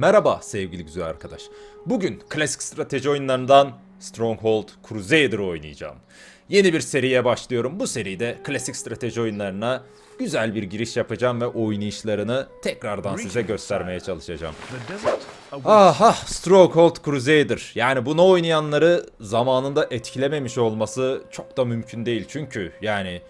Merhaba sevgili güzel arkadaş. Bugün klasik strateji oyunlarından Stronghold Crusader oynayacağım. Yeni bir seriye başlıyorum. Bu seride klasik strateji oyunlarına güzel bir giriş yapacağım ve oynayışlarını tekrardan size göstermeye çalışacağım. Aha Stronghold Crusader. Yani bunu oynayanları zamanında etkilememiş olması çok da mümkün değil. Çünkü yani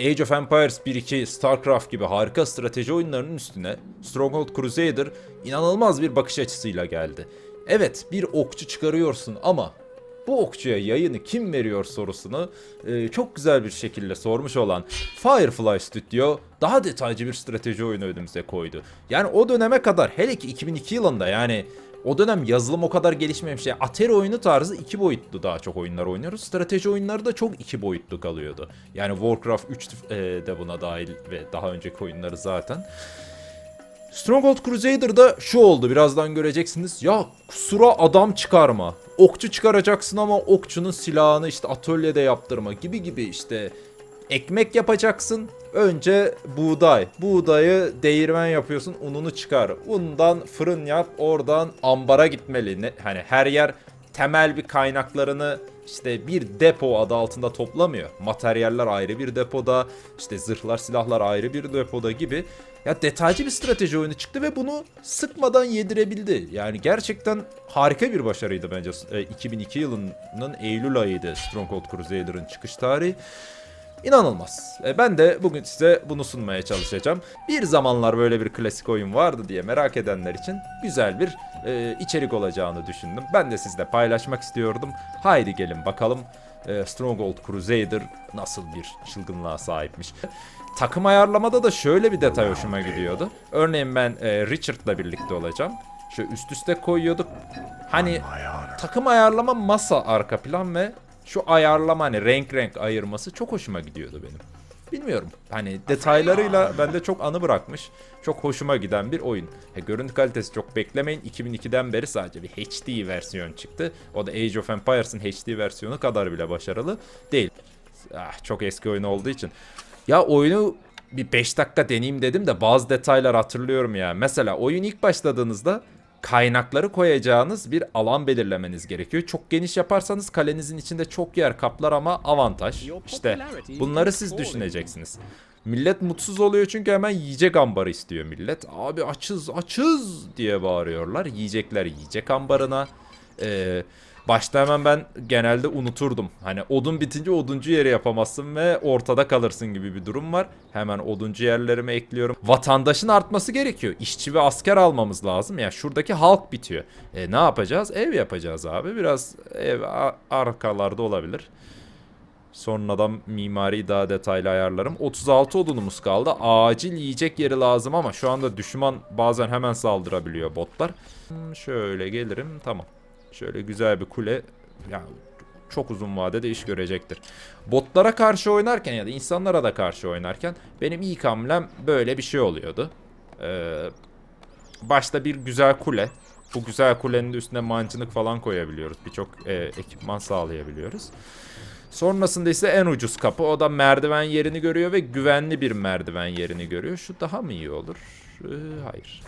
Age of Empires 1-2, StarCraft gibi harika strateji oyunlarının üstüne Stronghold Crusader inanılmaz bir bakış açısıyla geldi. Evet bir okçu çıkarıyorsun ama bu okçuya yayını kim veriyor sorusunu e, çok güzel bir şekilde sormuş olan Firefly Studio daha detaycı bir strateji oyunu önümüze koydu. Yani o döneme kadar hele ki 2002 yılında yani o dönem yazılım o kadar gelişmemiş. Yani Atari oyunu tarzı iki boyutlu daha çok oyunlar oynuyoruz. Strateji oyunları da çok iki boyutlu kalıyordu. Yani Warcraft 3 e, de buna dahil ve daha önceki oyunları zaten. Stronghold Crusader'da şu oldu birazdan göreceksiniz. Ya kusura adam çıkarma. Okçu çıkaracaksın ama okçunun silahını işte atölyede yaptırma gibi gibi işte ekmek yapacaksın. Önce buğday. Buğdayı değirmen yapıyorsun, ununu çıkar. Undan fırın yap, oradan ambara gitmeli. Ne, hani her yer temel bir kaynaklarını işte bir depo adı altında toplamıyor. Materyaller ayrı bir depoda, işte zırhlar, silahlar ayrı bir depoda gibi. Ya detaycı bir strateji oyunu çıktı ve bunu sıkmadan yedirebildi. Yani gerçekten harika bir başarıydı bence. E, 2002 yılının Eylül ayıydı Stronghold Crusader'ın çıkış tarihi. İnanılmaz. E, ben de bugün size bunu sunmaya çalışacağım. Bir zamanlar böyle bir klasik oyun vardı diye merak edenler için güzel bir e, içerik olacağını düşündüm. Ben de sizle paylaşmak istiyordum. Haydi gelin bakalım e, Stronghold Crusader nasıl bir çılgınlığa sahipmiş. Takım ayarlamada da şöyle bir detay hoşuma gidiyordu. Örneğin ben e, Richard'la birlikte olacağım. Şöyle üst üste koyuyorduk. Hani takım ayarlama masa arka plan ve şu ayarlama hani renk renk ayırması çok hoşuma gidiyordu benim. Bilmiyorum. Hani detaylarıyla bende çok anı bırakmış. Çok hoşuma giden bir oyun. He, görüntü kalitesi çok beklemeyin. 2002'den beri sadece bir HD versiyon çıktı. O da Age of Empires'ın HD versiyonu kadar bile başarılı değil. Ah, çok eski oyun olduğu için. Ya oyunu bir 5 dakika deneyeyim dedim de bazı detaylar hatırlıyorum ya. Mesela oyun ilk başladığınızda kaynakları koyacağınız bir alan belirlemeniz gerekiyor. Çok geniş yaparsanız kalenizin içinde çok yer kaplar ama avantaj. İşte bunları siz düşüneceksiniz. Millet mutsuz oluyor çünkü hemen yiyecek ambarı istiyor millet. Abi açız açız diye bağırıyorlar. Yiyecekler yiyecek ambarına. Ee, başta hemen ben genelde unuturdum. Hani odun bitince oduncu yeri yapamazsın ve ortada kalırsın gibi bir durum var. Hemen oduncu yerlerime ekliyorum. Vatandaşın artması gerekiyor. İşçi ve asker almamız lazım. Ya şuradaki halk bitiyor. E, ne yapacağız? Ev yapacağız abi. Biraz ev arkalarda olabilir. Sonradan mimari daha detaylı ayarlarım. 36 odunumuz kaldı. Acil yiyecek yeri lazım ama şu anda düşman bazen hemen saldırabiliyor botlar. Hmm, şöyle gelirim tamam. Şöyle güzel bir kule. Ya çok uzun vadede iş görecektir. Botlara karşı oynarken ya da insanlara da karşı oynarken benim ilk hamlem böyle bir şey oluyordu. Ee, başta bir güzel kule. Bu güzel kulenin üstüne mancınık falan koyabiliyoruz. Birçok e, ekipman sağlayabiliyoruz. Sonrasında ise en ucuz kapı. O da merdiven yerini görüyor ve güvenli bir merdiven yerini görüyor. Şu daha mı iyi olur? Ee, hayır.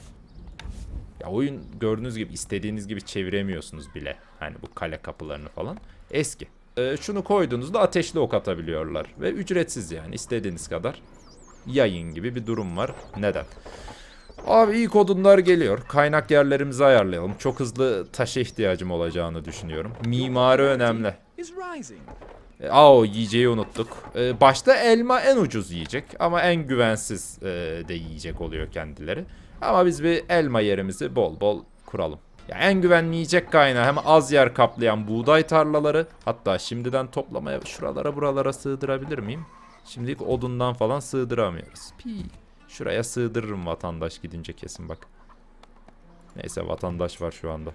Ya oyun gördüğünüz gibi istediğiniz gibi çeviremiyorsunuz bile. Hani bu kale kapılarını falan. Eski. Ee, şunu koyduğunuzda ateşli ok atabiliyorlar. Ve ücretsiz yani istediğiniz kadar. Yayın gibi bir durum var. Neden? Abi ilk odunlar geliyor. Kaynak yerlerimizi ayarlayalım. Çok hızlı taşa ihtiyacım olacağını düşünüyorum. Mimari önemli. E, Aa o yiyeceği unuttuk. E, başta elma en ucuz yiyecek ama en güvensiz e, de yiyecek oluyor kendileri. Ama biz bir elma yerimizi bol bol kuralım. Ya en güvenli yiyecek kaynağı hem az yer kaplayan buğday tarlaları. Hatta şimdiden toplamaya şuralara buralara sığdırabilir miyim? Şimdilik odundan falan sığdıramıyoruz. Pi. Şuraya sığdırırım vatandaş gidince kesin bak. Neyse vatandaş var şu anda.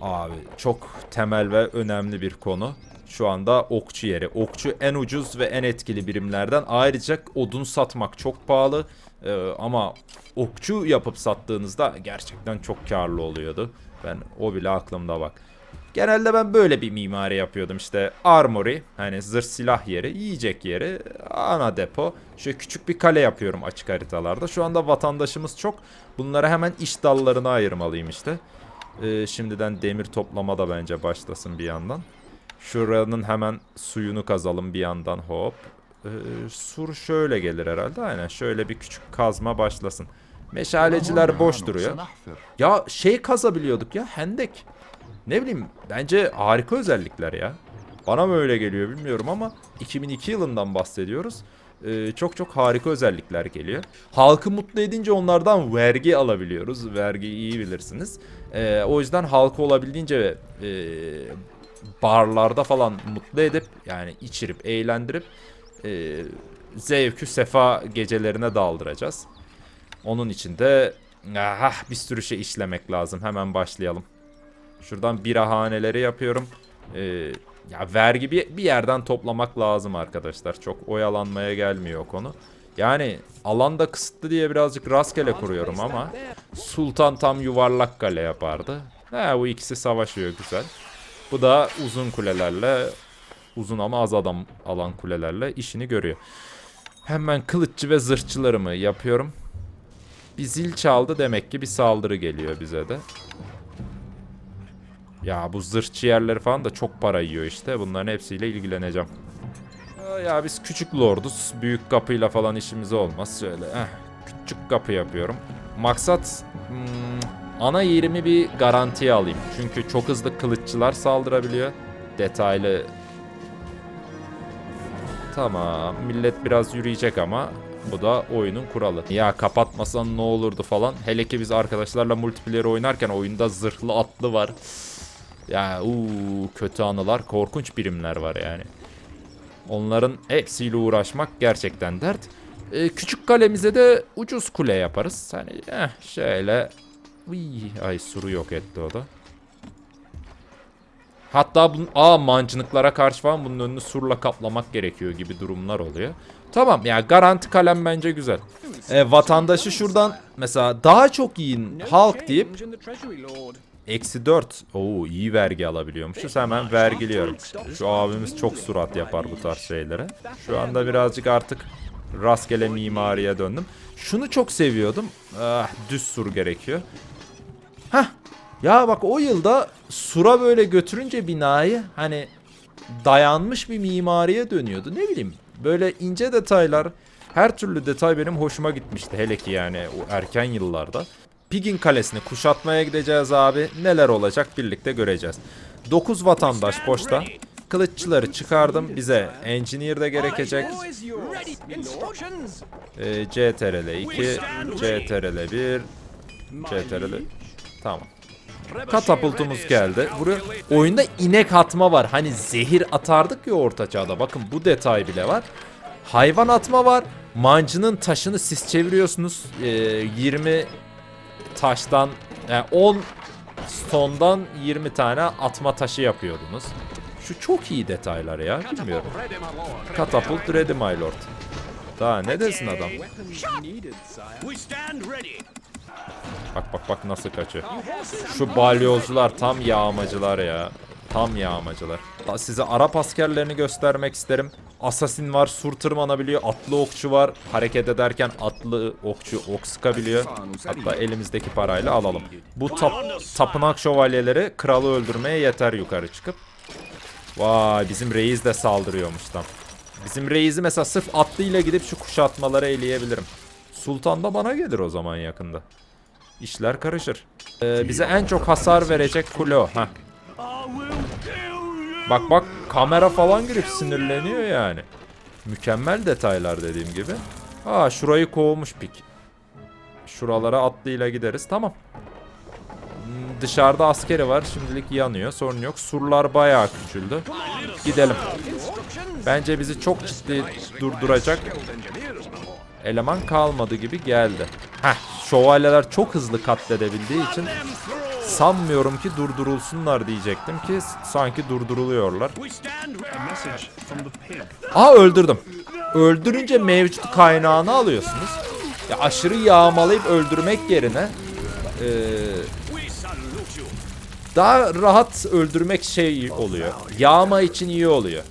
Abi çok temel ve önemli bir konu. Şu anda okçu yeri. Okçu en ucuz ve en etkili birimlerden. Ayrıca odun satmak çok pahalı. Ee, ama okçu yapıp sattığınızda gerçekten çok karlı oluyordu. Ben o bile aklımda bak. Genelde ben böyle bir mimari yapıyordum işte armory hani zırh silah yeri, yiyecek yeri, ana depo. Şöyle küçük bir kale yapıyorum açık haritalarda. Şu anda vatandaşımız çok. Bunları hemen iş dallarına ayırmalıyım işte. Ee, şimdiden demir toplama da bence başlasın bir yandan. Şuranın hemen suyunu kazalım bir yandan hop. Ee, sur şöyle gelir herhalde aynen şöyle bir küçük kazma başlasın. Meşaleciler boş duruyor. Ya şey kazabiliyorduk ya hendek. Ne bileyim bence harika özellikler ya. Bana mı öyle geliyor bilmiyorum ama 2002 yılından bahsediyoruz. Ee, çok çok harika özellikler geliyor. Halkı mutlu edince onlardan vergi alabiliyoruz. Vergi iyi bilirsiniz. Ee, o yüzden halkı olabildiğince e, barlarda falan mutlu edip yani içirip eğlendirip e, zevkü sefa gecelerine daldıracağız. Onun için de ah, bir sürü şey işlemek lazım. Hemen başlayalım. Şuradan birahaneleri yapıyorum. Ee, ya vergi bir, bir yerden toplamak lazım arkadaşlar. Çok oyalanmaya gelmiyor o konu. Yani alan da kısıtlı diye birazcık rastgele kuruyorum ama Sultan tam yuvarlak kale yapardı. He bu ikisi savaşıyor güzel. Bu da uzun kulelerle uzun ama az adam alan kulelerle işini görüyor. Hemen kılıççı ve zırhçılarımı yapıyorum. Bir zil çaldı demek ki bir saldırı geliyor bize de. Ya bu zırhçı yerleri falan da çok para yiyor işte. Bunların hepsiyle ilgileneceğim. Ya biz küçük lorduz. Büyük kapıyla falan işimiz olmaz. Şöyle eh, küçük kapı yapıyorum. Maksat hmm, ana yerimi bir garantiye alayım. Çünkü çok hızlı kılıççılar saldırabiliyor. Detaylı Tamam. Millet biraz yürüyecek ama bu da oyunun kuralı. Ya kapatmasan ne olurdu falan. Hele ki biz arkadaşlarla multiplayer oynarken oyunda zırhlı atlı var. Ya uuu kötü anılar, korkunç birimler var yani. Onların hepsiyle uğraşmak gerçekten dert. Ee, küçük kalemize de ucuz kule yaparız. Hani eh, şöyle. Uy, ay suru yok etti o da. Hatta bunun aa mancınıklara karşı falan bunun önünü surla kaplamak gerekiyor gibi durumlar oluyor. Tamam ya garanti kalem bence güzel. E, vatandaşı şuradan mesela daha çok yiyin halk deyip eksi 4. Oo iyi vergi alabiliyormuşuz. Hemen vergiliyorum. Şu abimiz çok surat yapar bu tarz şeylere. Şu anda birazcık artık rastgele mimariye döndüm. Şunu çok seviyordum. Ah, düz sur gerekiyor. Hah. Ya bak o yılda sura böyle götürünce binayı hani dayanmış bir mimariye dönüyordu. Ne bileyim böyle ince detaylar her türlü detay benim hoşuma gitmişti. Hele ki yani o erken yıllarda. Pigin Kalesi'ni kuşatmaya gideceğiz abi. Neler olacak birlikte göreceğiz. 9 vatandaş boşta. Kılıççıları çıkardım. Bize engineer de gerekecek. Ee, CTRL 2, CTRL 1, CTRL Tamam. Katapultumuz geldi. Buraya oyunda inek atma var. Hani zehir atardık ya orta çağda. Bakın bu detay bile var. Hayvan atma var. Mancının taşını siz çeviriyorsunuz. Ee, 20 taştan yani 10 stone'dan 20 tane atma taşı yapıyordunuz. Şu çok iyi detaylar ya. Bilmiyorum. Katapult ready my lord. Daha ne desin adam? Bak bak bak nasıl kaçıyor. Şu balyozcular tam yağmacılar ya. Tam yağmacılar. Da size Arap askerlerini göstermek isterim. Assassin var, sur tırmanabiliyor. Atlı okçu var. Hareket ederken atlı okçu ok sıkabiliyor. Hatta elimizdeki parayla alalım. Bu tap tapınak şövalyeleri kralı öldürmeye yeter yukarı çıkıp. Vay bizim reis de saldırıyormuş tam. Bizim reisi mesela sırf atlıyla gidip şu kuşatmaları eleyebilirim. Sultan da bana gelir o zaman yakında. İşler karışır. Ee, bize en çok hasar verecek kule o. Bak bak kamera falan girip sinirleniyor yani. Mükemmel detaylar dediğim gibi. Aa şurayı kovmuş pik. Şuralara atlıyla gideriz. Tamam. Hmm, Dışarıda askeri var. Şimdilik yanıyor. Sorun yok. Surlar bayağı küçüldü. Gidelim. Bence bizi çok ciddi durduracak eleman kalmadı gibi geldi. Heh, şövalyeler çok hızlı katledebildiği için sanmıyorum ki durdurulsunlar diyecektim ki sanki durduruluyorlar. We stand ready. A message from the pig. Aa öldürdüm. Öldürünce mevcut kaynağını alıyorsunuz. Ya aşırı yağmalayıp öldürmek yerine you. daha rahat öldürmek şey oluyor. Yağma için iyi oluyor.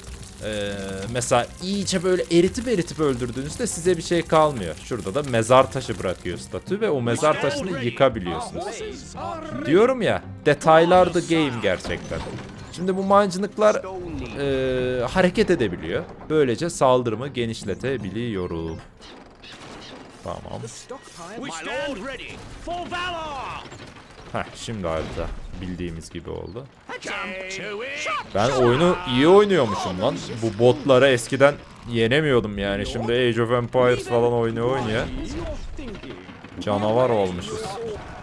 Ee, mesela iyice böyle eritip eritip öldürdüğünüzde size bir şey kalmıyor. Şurada da mezar taşı bırakıyor statü ve o mezar taşını yıkabiliyorsunuz. Diyorum ya detaylar the game gerçekten. Şimdi bu mancınıklar e, hareket edebiliyor. Böylece saldırımı genişletebiliyorum. Tamam. Heh, şimdi harita bildiğimiz gibi oldu. Ben oyunu iyi oynuyormuşum lan. Bu botlara eskiden yenemiyordum yani. Şimdi Age of Empires falan oynuyor oynuyor. Canavar olmuşuz.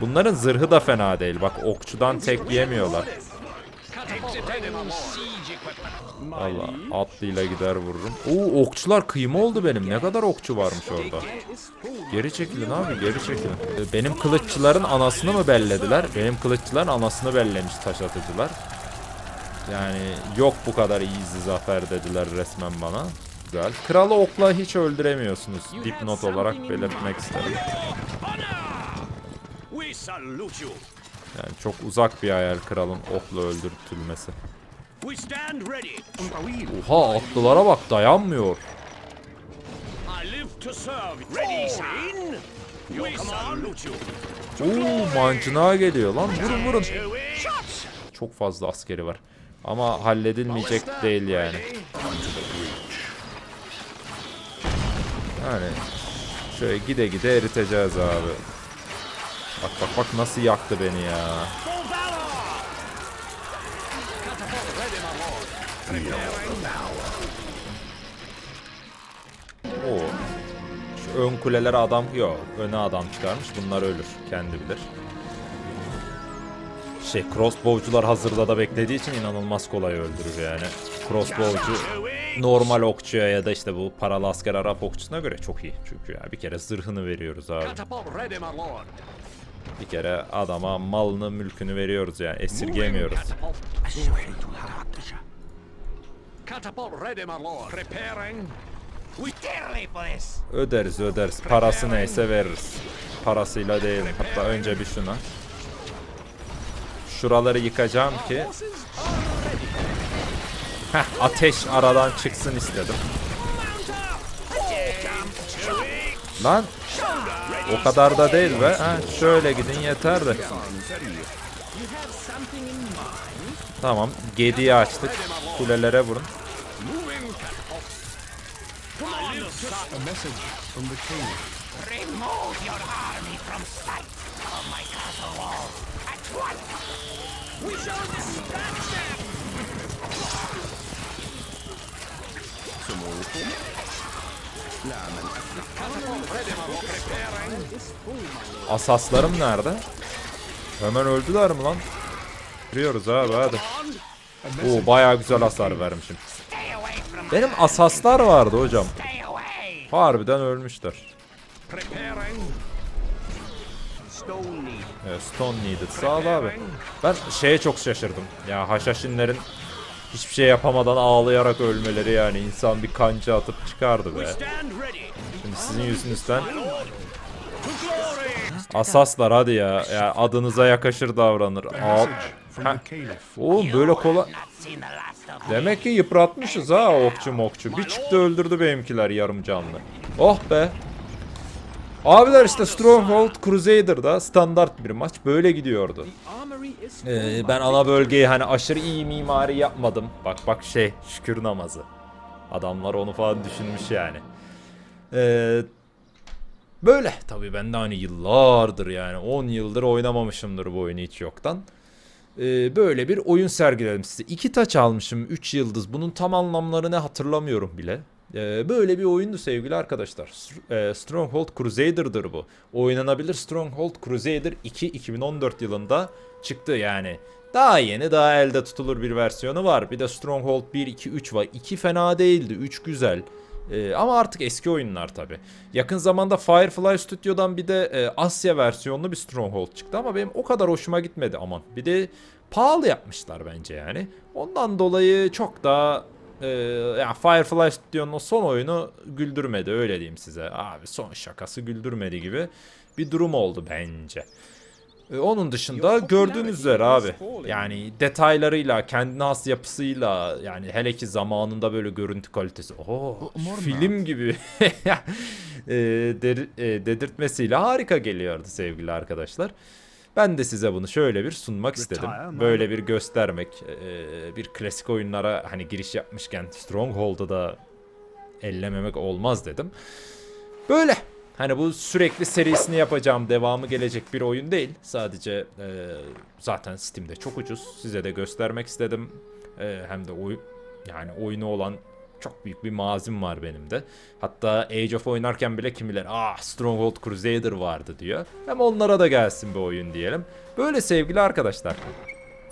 Bunların zırhı da fena değil. Bak okçudan tek yemiyorlar. Allah atlıyla gider vururum. Oo okçular kıyma oldu benim. Ne kadar okçu varmış orada. Geri çekilin abi geri çekilin. Ee, Benim kılıççıların anasını mı bellediler? Benim kılıççıların anasını bellemiş taş atıcılar. Yani yok bu kadar easy zafer dediler resmen bana. Güzel. Kralı okla hiç öldüremiyorsunuz. Dipnot olarak belirtmek isterim. Yani çok uzak bir hayal kralın okla öldürtülmesi. Oha atlılara bak dayanmıyor. To serve. Ready, son. We salute you. Oo mancına geliyor lan vurun vurun. Çok fazla askeri var. Ama halledilmeyecek değil yani. Yani şöyle gide gide eriteceğiz abi. Bak bak bak nasıl yaktı beni ya. Ön kulelere adam yok. Öne adam çıkarmış. Bunlar ölür. Kendi bilir. Şey crossbowcular hazırda da beklediği için inanılmaz kolay öldürür yani. Crossbowcu normal okçuya ya da işte bu paralı asker Arap okçusuna göre çok iyi. Çünkü ya bir kere zırhını veriyoruz abi. Bir kere adama malını mülkünü veriyoruz yani esirgemiyoruz. Öderiz öderiz. Parası neyse veririz. Parasıyla değil. Hatta önce bir şuna. Şuraları yıkacağım ki Heh, ateş aradan çıksın istedim. Lan o kadar da değil be. Ha, şöyle gidin yeterdi. Tamam. Gediği açtık. Kulelere vurun. Remove your army from sight of my castle wall at once. We shall dispatch them. Asaslarım nerede? Hemen öldüler mi lan? Giriyoruz abi hadi. Oo bayağı güzel hasar vermişim. From Benim asaslar vardı hocam. Harbiden ölmüşler. Evet, Stone needed. Sağ ol abi. Ben şeye çok şaşırdım. Ya Haşhaşinlerin hiçbir şey yapamadan ağlayarak ölmeleri yani insan bir kanca atıp çıkardı be. Şimdi sizin yüzünüzden asaslar hadi ya. ya adınıza yakışır davranır. Al. Oğlum böyle kolay. Demek ki yıpratmışız ha okçu mokçu. Bir çıktı öldürdü benimkiler yarım canlı. Oh be. Abiler işte Stronghold Crusader'da standart bir maç böyle gidiyordu. Ee, ben ana bölgeyi hani aşırı iyi mimari yapmadım. Bak bak şey şükür namazı. Adamlar onu falan düşünmüş yani. Ee, böyle. Tabii ben de hani yıllardır yani 10 yıldır oynamamışımdır bu oyunu hiç yoktan. Ee, böyle bir oyun sergiledim size. İki taç almışım 3 yıldız. Bunun tam anlamlarını hatırlamıyorum bile. Ee, böyle bir oyundu sevgili arkadaşlar. E, Stronghold Crusader'dır bu. Oynanabilir Stronghold Crusader 2 2014 yılında çıktı yani. Daha yeni daha elde tutulur bir versiyonu var. Bir de Stronghold 1, 2, 3 var. 2 fena değildi. 3 güzel. Ee, ama artık eski oyunlar tabi. Yakın zamanda Firefly Studio'dan bir de e, Asya versiyonlu bir Stronghold çıktı ama benim o kadar hoşuma gitmedi aman. Bir de pahalı yapmışlar bence yani. Ondan dolayı çok da e, ya Firefly Studio'nun son oyunu güldürmedi öyle diyeyim size. Abi son şakası güldürmedi gibi bir durum oldu bence. E, onun dışında gördüğünüz üzere abi. Yani detaylarıyla, kendine has yapısıyla yani hele ki zamanında böyle görüntü kalitesi. Oo, film gibi e, der- e, dedirtmesiyle harika geliyordu sevgili arkadaşlar. Ben de size bunu şöyle bir sunmak istedim. Böyle bir göstermek, e, bir klasik oyunlara hani giriş yapmışken Stronghold'u da ellememek olmaz dedim. Böyle. Hani bu sürekli serisini yapacağım, devamı gelecek bir oyun değil. Sadece e, zaten Steam'de çok ucuz. Size de göstermek istedim. E, hem de oyun yani oyunu olan çok büyük bir mazim var benim de. Hatta Age of oynarken bile kimiler ah Stronghold Crusader vardı diyor. Hem onlara da gelsin bir oyun diyelim. Böyle sevgili arkadaşlar.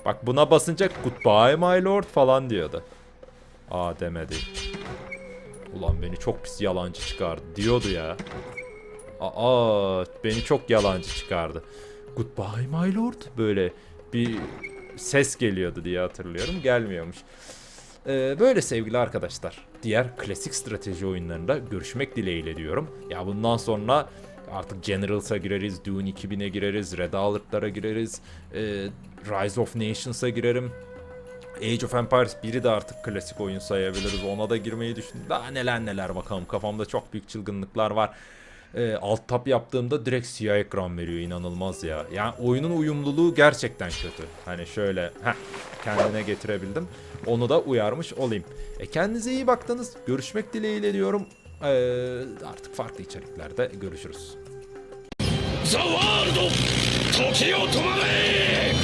Bak buna basınca goodbye my lord falan diyordu. Aa demedi. Ulan beni çok pis yalancı çıkardı diyordu ya. Aa beni çok yalancı çıkardı. Goodbye my lord böyle bir ses geliyordu diye hatırlıyorum. Gelmiyormuş. Ee, böyle sevgili arkadaşlar. Diğer klasik strateji oyunlarında görüşmek dileğiyle diyorum. Ya bundan sonra artık Generals'a gireriz, Dune 2000'e gireriz, Red Alert'lara gireriz, e, Rise of Nations'a girerim. Age of Empires 1'i de artık klasik oyun sayabiliriz. Ona da girmeyi düşündüm. Daha neler neler bakalım. Kafamda çok büyük çılgınlıklar var Ee, alt tab yaptığımda direkt siyah ekran veriyor. inanılmaz ya. Yani oyunun uyumluluğu gerçekten kötü. Hani şöyle heh, kendine getirebildim. Onu da uyarmış olayım. E kendinize iyi baktınız. Görüşmek dileğiyle diyorum. Ee, artık farklı içeriklerde görüşürüz. ザ・ワールド時を止まれ